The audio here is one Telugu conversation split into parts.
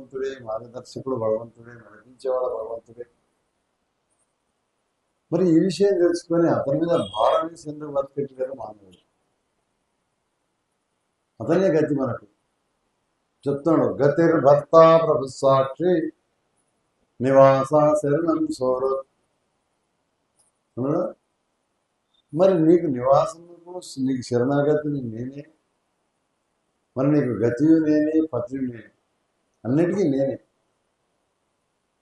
భగవంతుడే మార్గదర్శకుడు భగవంతుడే నడిపించేవాడు భగవంతుడే. మరి ఈ విషయం తెలుసుకొని అతని మీద భారం వేసి ఎందుకు బతికెట్టారు మానవుడు. అతనే గతి మనకు. చెప్తున్నాడు గతిర్ భర్త ప్రభు సాక్షి నివాస శరణం సోరో మరి నీకు నివాసము నీకు శరణాగతిని నేనే. మరి నీకు గతి నేనే పత్రి నేనే. అన్నిటికీ నేనే.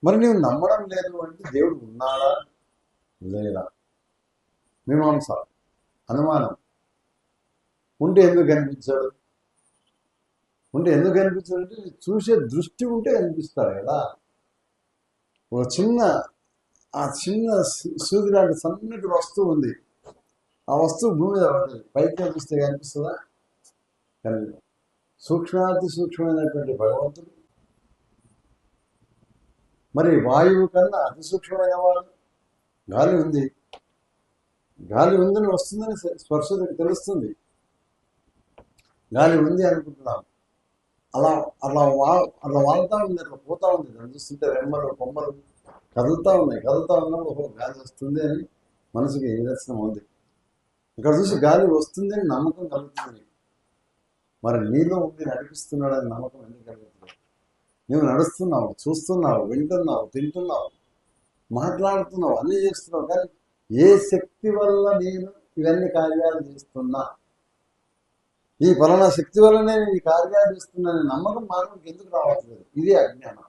మరి నీవు నమ్మడం లేదు అంటే దేవుడు ఉన్నాడా? లేదా? మీమాంస అనుమానం. ఉంటే ఎందుకు కనిపించాడు? ఉంటే ఎందుకు కనిపించాడు అంటే చూసే దృష్టి ఉంటే కనిపిస్తాడు కదా. ఒక చిన్న ఆ చిన్న సూది లాంటి సన్నటి వస్తువు ఉంది. ఆ వస్తువు భూమి మీద పడుతుంది పైకి కనిపిస్తే కనిపిస్తుందా? కనిపి సూక్ష్మాతి సూక్ష్మమైనటువంటి భగవంతుడు మరి వాయువు కన్నా అతి సూక్ష్మమైన వాడు గాలి ఉంది. గాలి ఉందని వస్తుందని స్వ- స్పర్శ తెలుస్తుంది. గాలి ఉంది అనుకుంటున్నాం. అలా అలా వా అలా వాళ్తా ఉంది అట్లా పోతా ఉంది. దాన్ని చూస్తుంటే రెమ్మలు కొమ్మలు కదులుతా ఉన్నాయి. కదులుతా ఉన్నప్పుడు ఒక గాలి వస్తుంది అని మనసుకి నిదర్శనం ఉంది ఇక్కడ చూసి గాలి వస్తుంది అని నమ్మకం కలుగుతుంది. మరి నీలో ఉండి నడిపిస్తున్నాడని నమ్మకం ఎందుకు కలుగుతుంది? నువ్వు నడుస్తున్నావు చూస్తున్నావు వింటున్నావు తింటున్నావు మాట్లాడుతున్నావు అన్నీ చేస్తున్నావు. కానీ ఏ శక్తి వల్ల నేను ఇవన్నీ కార్యాలు చేస్తున్నా? ఈ పలానా శక్తి వల్లనే నేను ఈ కార్యాలు చేస్తున్నానని నమ్మకం మానవుడికి ఎందుకు రావట్లేదు? ఇది అజ్ఞానం.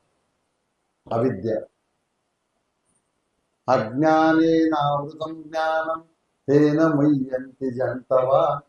అవిద్య. అజ్ఞానేనావృతం జ్ఞానం తేన ముయ్యంతి జంతవా?